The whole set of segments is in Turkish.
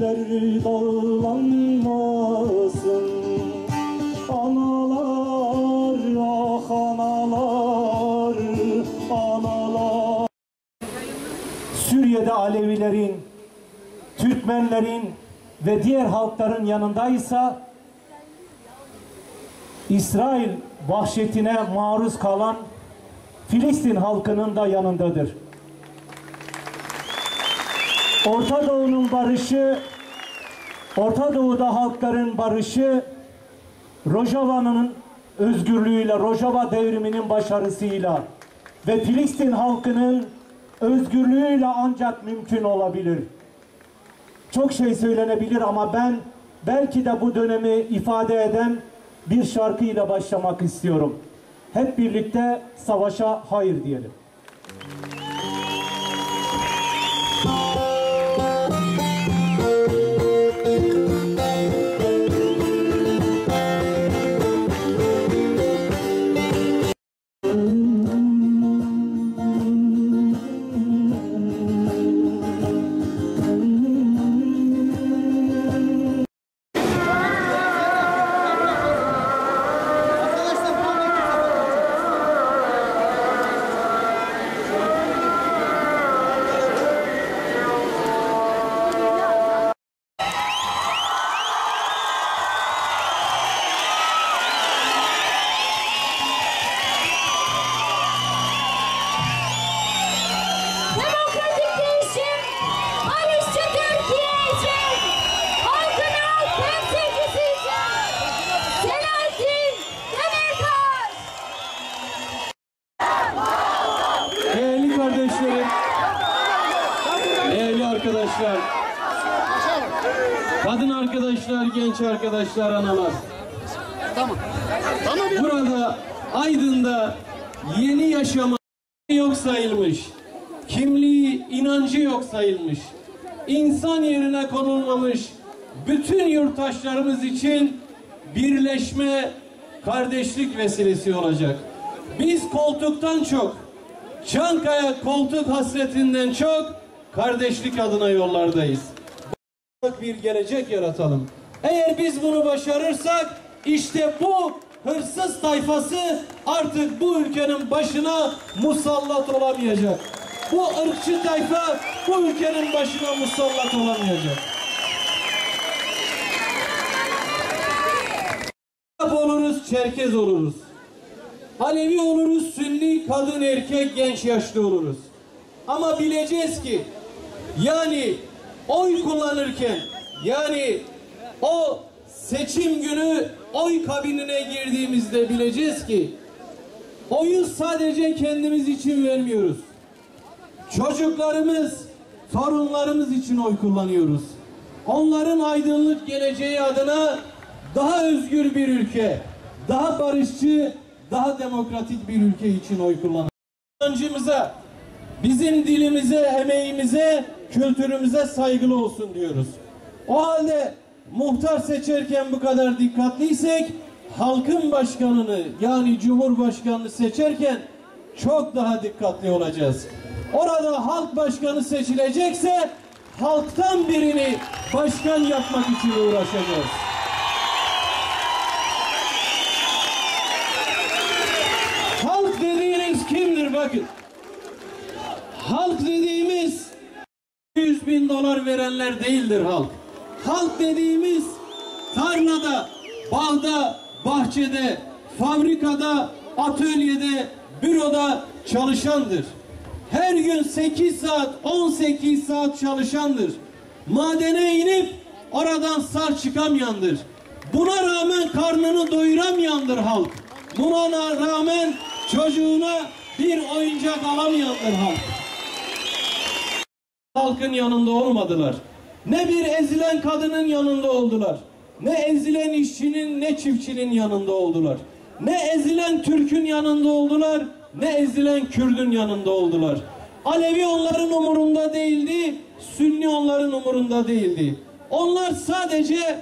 yürekler dağlanmasın. Analar, ah analar, analar. Suriye'de Alevilerin, Türkmenlerin ve diğer halkların yanındaysa İsrail vahşetine maruz kalan Filistin halkının da yanındadır. Orta Doğu'nun barışı, Orta Doğu'da halkların barışı, Rojava'nın özgürlüğüyle, Rojava devriminin başarısıyla ve Filistin halkının özgürlüğüyle ancak mümkün olabilir. Çok şey söylenebilir ama ben belki de bu dönemi ifade eden bir şarkıyla başlamak istiyorum. Hep birlikte savaşa hayır diyelim. Arkadaşlar, analar. Burada Aydın'da yeni yaşama yok sayılmış. Kimliği, inancı yok sayılmış. İnsan yerine konulmamış bütün yurttaşlarımız için birleşme, kardeşlik vesilesi olacak. Biz koltuktan çok, Çankaya koltuk hasretinden çok kardeşlik adına yollardayız. Bir gelecek yaratalım. Eğer biz bunu başarırsak işte bu hırsız tayfası artık bu ülkenin başına musallat olamayacak. Bu ırkçı tayfa bu ülkenin başına musallat olamayacak. Arap oluruz, Çerkez oluruz. Alevi oluruz, Sünni, kadın, erkek, genç, yaşlı oluruz. Ama bileceğiz ki yani oy kullanırken yani o seçim günü oy kabinine girdiğimizde bileceğiz ki oyu sadece kendimiz için vermiyoruz. Çocuklarımız, torunlarımız için oy kullanıyoruz. Onların aydınlık geleceği adına daha özgür bir ülke, daha barışçı, daha demokratik bir ülke için oy kullanıyoruz. İnancımıza, bizim dilimize, emeğimize, kültürümüze saygılı olsun diyoruz. O halde muhtar seçerken bu kadar dikkatliysek halkın başkanını yani cumhurbaşkanını seçerken çok daha dikkatli olacağız. Orada halk başkanı seçilecekse halktan birini başkan yapmak için uğraşacağız. Halk dediğiniz kimdir bakın. Halk dediğimiz 100 bin dolar verenler değildir halk. Halk dediğimiz tarlada, bağda, bahçede, fabrikada, atölyede, büroda çalışandır. Her gün 8 saat, 18 saat çalışandır. Madene inip oradan sağ çıkamayandır. Buna rağmen karnını doyuramayandır halk. Buna rağmen çocuğuna bir oyuncak alamayandır halk halkın yanında olmadılar. Ne bir ezilen kadının yanında oldular. Ne ezilen işçinin ne çiftçinin yanında oldular. Ne ezilen Türk'ün yanında oldular. Ne ezilen Kürd'ün yanında oldular. Alevi onların umurunda değildi. Sünni onların umurunda değildi. Onlar sadece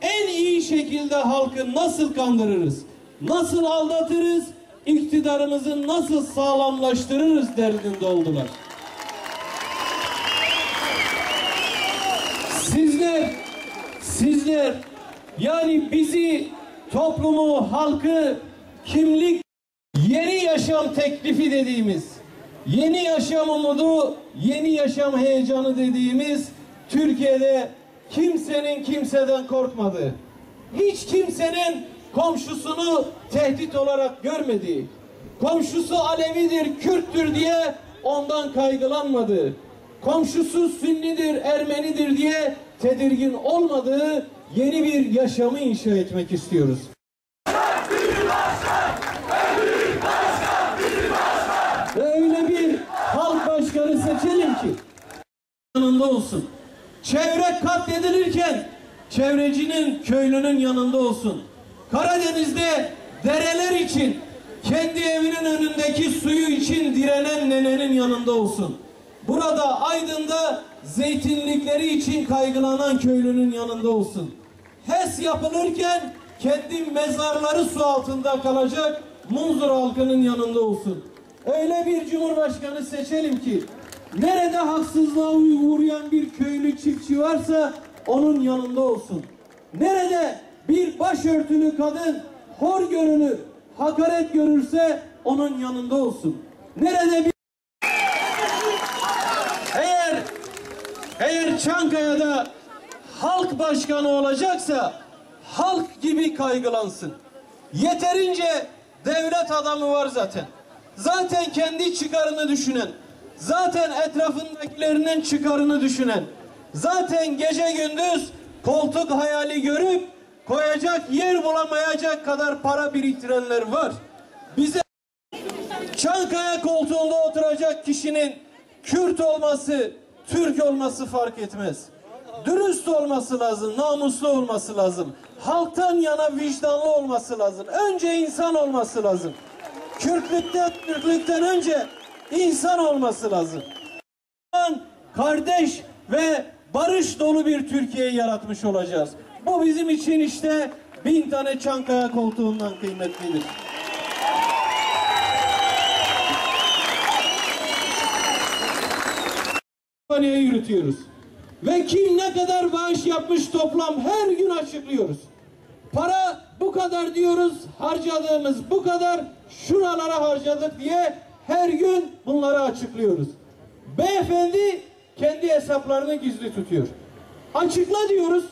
en iyi şekilde halkı nasıl kandırırız, nasıl aldatırız, iktidarımızı nasıl sağlamlaştırırız derdinde oldular. Sizler, sizler yani bizi, toplumu, halkı, kimlik, yeni yaşam teklifi dediğimiz, yeni yaşam umudu, yeni yaşam heyecanı dediğimiz Türkiye'de kimsenin kimseden korkmadığı, hiç kimsenin komşusunu tehdit olarak görmediği, komşusu Alevidir, Kürttür diye ondan kaygılanmadığı, komşusu Sünnidir, Ermenidir diye tedirgin olmadığı yeni bir yaşamı inşa etmek istiyoruz. Ve öyle bir halk başkanı seçelim ki yanında olsun. Çevre katledilirken çevrecinin, köylünün yanında olsun. Karadeniz'de dereler için, kendi evinin önündeki suyu için direnen nenenin yanında olsun. Burada Aydın'da zeytinlikleri için kaygılanan köylünün yanında olsun. HES yapılırken kendi mezarları su altında kalacak Munzur halkının yanında olsun. Öyle bir cumhurbaşkanı seçelim ki nerede haksızlığa uğrayan bir köylü çiftçi varsa onun yanında olsun. Nerede bir başörtülü kadın hor görünür, hakaret görürse onun yanında olsun. Nerede bir eğer eğer Çankaya'da halk başkanı olacaksa halk gibi kaygılansın. Yeterince devlet adamı var zaten. Zaten kendi çıkarını düşünen, zaten etrafındakilerinin çıkarını düşünen, zaten gece gündüz koltuk hayali görüp koyacak yer bulamayacak kadar para biriktirenler var. Bize Çankaya koltuğunda oturacak kişinin Kürt olması, Türk olması fark etmez. Dürüst olması lazım, namuslu olması lazım. Halktan yana vicdanlı olması lazım. Önce insan olması lazım. Kürtlükten, Türklükten önce insan olması lazım. Kardeş ve barış dolu bir Türkiye yaratmış olacağız. Bu bizim için işte bin tane Çankaya koltuğundan kıymetlidir. Kampanyayı yürütüyoruz. Ve kim ne kadar bağış yapmış toplam her gün açıklıyoruz. Para bu kadar diyoruz, harcadığımız bu kadar, şuralara harcadık diye her gün bunları açıklıyoruz. Beyefendi kendi hesaplarını gizli tutuyor. Açıkla diyoruz,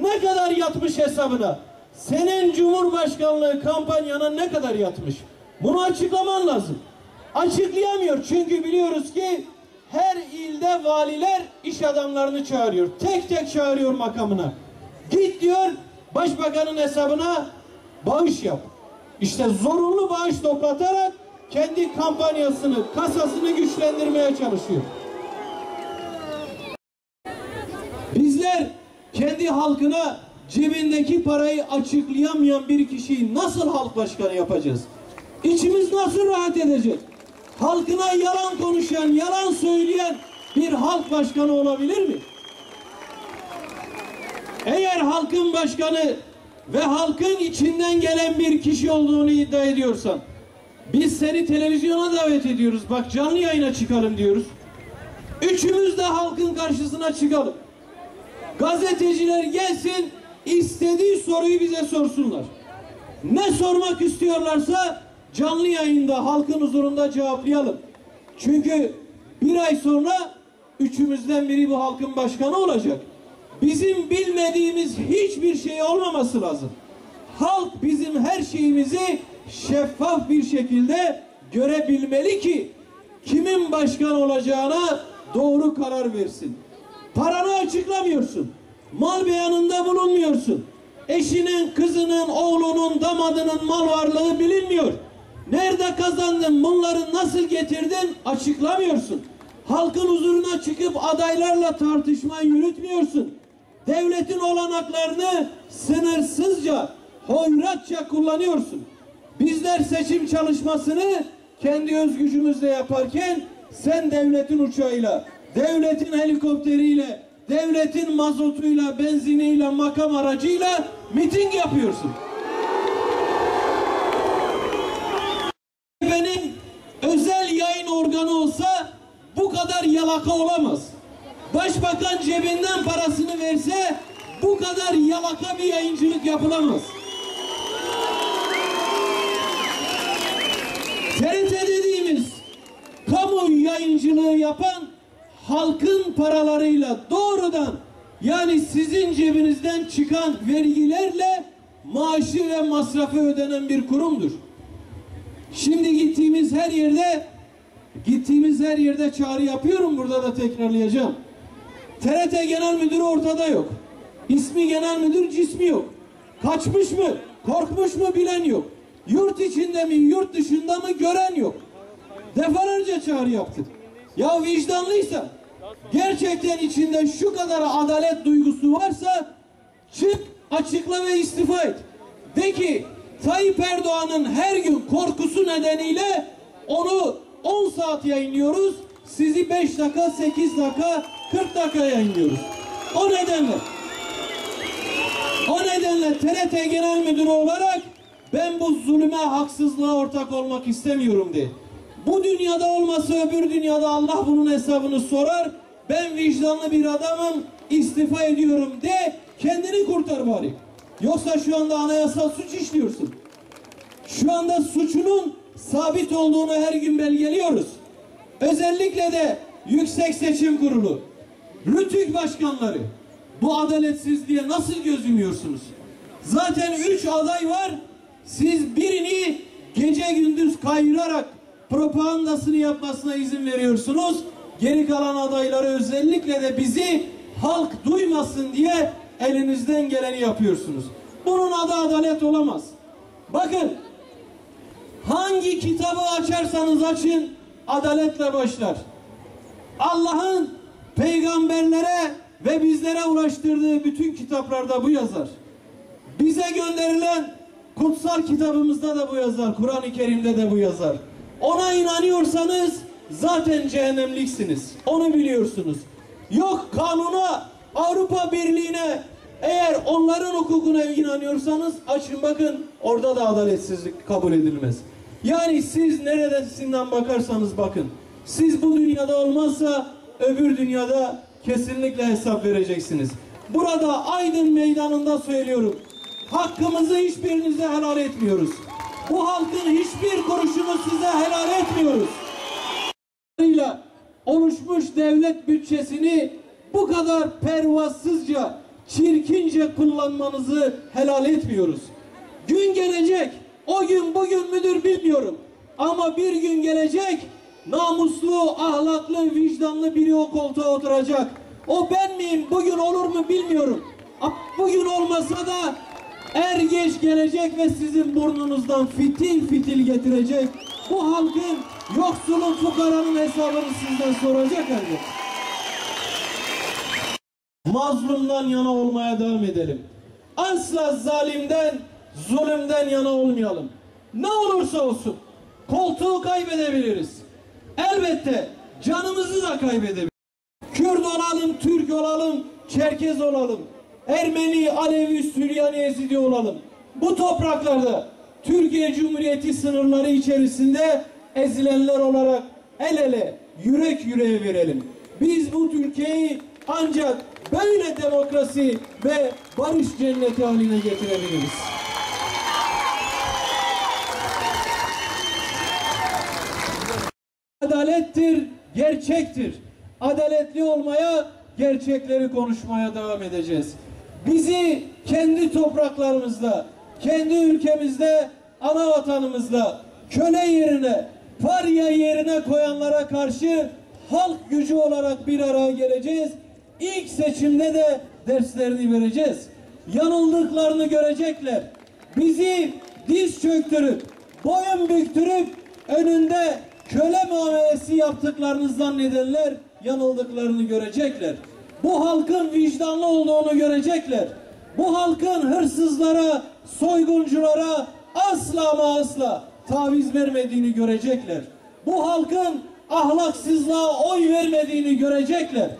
ne kadar yatmış hesabına? Senin Cumhurbaşkanlığı kampanyana ne kadar yatmış? Bunu açıklaman lazım. Açıklayamıyor çünkü biliyoruz ki her ilde valiler iş adamlarını çağırıyor. Tek tek çağırıyor makamına. Git diyor başbakanın hesabına bağış yap. İşte zorunlu bağış toplatarak kendi kampanyasını, kasasını güçlendirmeye çalışıyor. Bizler kendi halkına cebindeki parayı açıklayamayan bir kişiyi nasıl halk başkanı yapacağız? İçimiz nasıl rahat edecek? Halkına yalan konuşan, yalan söyleyen bir halk başkanı olabilir mi? Eğer halkın başkanı ve halkın içinden gelen bir kişi olduğunu iddia ediyorsan, biz seni televizyona davet ediyoruz. Bak canlı yayına çıkalım diyoruz. Üçümüz de halkın karşısına çıkalım. Gazeteciler gelsin, istediği soruyu bize sorsunlar. Ne sormak istiyorlarsa canlı yayında halkın huzurunda cevaplayalım. Çünkü bir ay sonra üçümüzden biri bu halkın başkanı olacak. Bizim bilmediğimiz hiçbir şey olmaması lazım. Halk bizim her şeyimizi şeffaf bir şekilde görebilmeli ki kimin başkan olacağına doğru karar versin. Paranı açıklamıyorsun. Mal beyanında bulunmuyorsun. Eşinin, kızının, oğlunun, damadının mal varlığı bilinmiyor. Nerede kazandın, bunları nasıl getirdin açıklamıyorsun. Halkın huzuruna çıkıp adaylarla tartışma yürütmüyorsun. Devletin olanaklarını sınırsızca, hoyratça kullanıyorsun. Bizler seçim çalışmasını kendi öz gücümüzle yaparken sen devletin uçağıyla, devletin helikopteriyle, devletin mazotuyla, benziniyle, makam aracıyla miting yapıyorsun. Yalaka olamaz. Başbakan cebinden parasını verse bu kadar yalaka bir yayıncılık yapılamaz. TRT dediğimiz kamu yayıncılığı yapan halkın paralarıyla doğrudan yani sizin cebinizden çıkan vergilerle maaşı ve masrafı ödenen bir kurumdur. Şimdi gittiğimiz her yerde gittiğimiz her yerde çağrı yapıyorum burada da tekrarlayacağım. TRT Genel Müdürü ortada yok. İsmi Genel Müdür cismi yok. Kaçmış mı? Korkmuş mu bilen yok. Yurt içinde mi yurt dışında mı gören yok. Defalarca çağrı yaptık. Ya vicdanlıysa gerçekten içinde şu kadar adalet duygusu varsa çık açıkla ve istifa et. De ki Tayyip Erdoğan'ın her gün korkusu nedeniyle onu 10 saat yayınlıyoruz. Sizi 5 dakika, 8 dakika, 40 dakika yayınlıyoruz. O nedenle o nedenle TRT Genel Müdürü olarak ben bu zulüme, haksızlığa ortak olmak istemiyorum de. Bu dünyada olmasa öbür dünyada Allah bunun hesabını sorar. Ben vicdanlı bir adamım, istifa ediyorum de kendini kurtar bari. Yoksa şu anda anayasal suç işliyorsun. Şu anda suçunun sabit olduğunu her gün belgeliyoruz. Özellikle de Yüksek Seçim Kurulu, Rütük başkanları bu adaletsizliğe nasıl göz yumuyorsunuz? Zaten üç aday var. Siz birini gece gündüz kayırarak propagandasını yapmasına izin veriyorsunuz. Geri kalan adayları özellikle de bizi halk duymasın diye elinizden geleni yapıyorsunuz. Bunun adı adalet olamaz. Bakın hangi kitabı açarsanız açın adaletle başlar. Allah'ın peygamberlere ve bizlere ulaştırdığı bütün kitaplarda bu yazar. Bize gönderilen kutsal kitabımızda da bu yazar. Kur'an-ı Kerim'de de bu yazar. Ona inanıyorsanız zaten cehennemliksiniz. Onu biliyorsunuz. Yok kanuna, Avrupa Birliği'ne eğer onların hukukuna inanıyorsanız açın bakın orada da adaletsizlik kabul edilmez. Yani siz neredesinden bakarsanız bakın. Siz bu dünyada olmazsa öbür dünyada kesinlikle hesap vereceksiniz. Burada Aydın Meydanı'nda söylüyorum. Hakkımızı hiçbirinize helal etmiyoruz. Bu halkın hiçbir kuruşunu size helal etmiyoruz. oluşmuş devlet bütçesini bu kadar pervasızca, çirkince kullanmanızı helal etmiyoruz. Gün gelecek, o gün bugün müdür bilmiyorum. Ama bir gün gelecek, namuslu, ahlaklı, vicdanlı biri o koltuğa oturacak. O ben miyim, bugün olur mu bilmiyorum. Bugün olmasa da er geç gelecek ve sizin burnunuzdan fitil fitil getirecek. Bu halkın yoksulun fukaranın hesabını sizden soracak elbette. Mazlumdan yana olmaya devam edelim. Asla zalimden, zulümden yana olmayalım. Ne olursa olsun koltuğu kaybedebiliriz. Elbette canımızı da kaybedebiliriz. Kürt olalım, Türk olalım, Çerkez olalım. Ermeni, Alevi, Süryani, Ezidi olalım. Bu topraklarda Türkiye Cumhuriyeti sınırları içerisinde ezilenler olarak el ele, yürek yüreğe verelim. Biz bu Türkiye'yi ancak böyle demokrasi ve barış cenneti haline getirebiliriz. Adalettir, gerçektir. Adaletli olmaya, gerçekleri konuşmaya devam edeceğiz. Bizi kendi topraklarımızda, kendi ülkemizde, ana vatanımızda köle yerine, parya yerine koyanlara karşı halk gücü olarak bir araya geleceğiz. İlk seçimde de derslerini vereceğiz. Yanıldıklarını görecekler. Bizi diz çöktürüp, boyun büktürüp önünde köle muamelesi yaptıklarını zannedenler yanıldıklarını görecekler. Bu halkın vicdanlı olduğunu görecekler. Bu halkın hırsızlara, soygunculara asla ama asla taviz vermediğini görecekler. Bu halkın ahlaksızlığa oy vermediğini görecekler.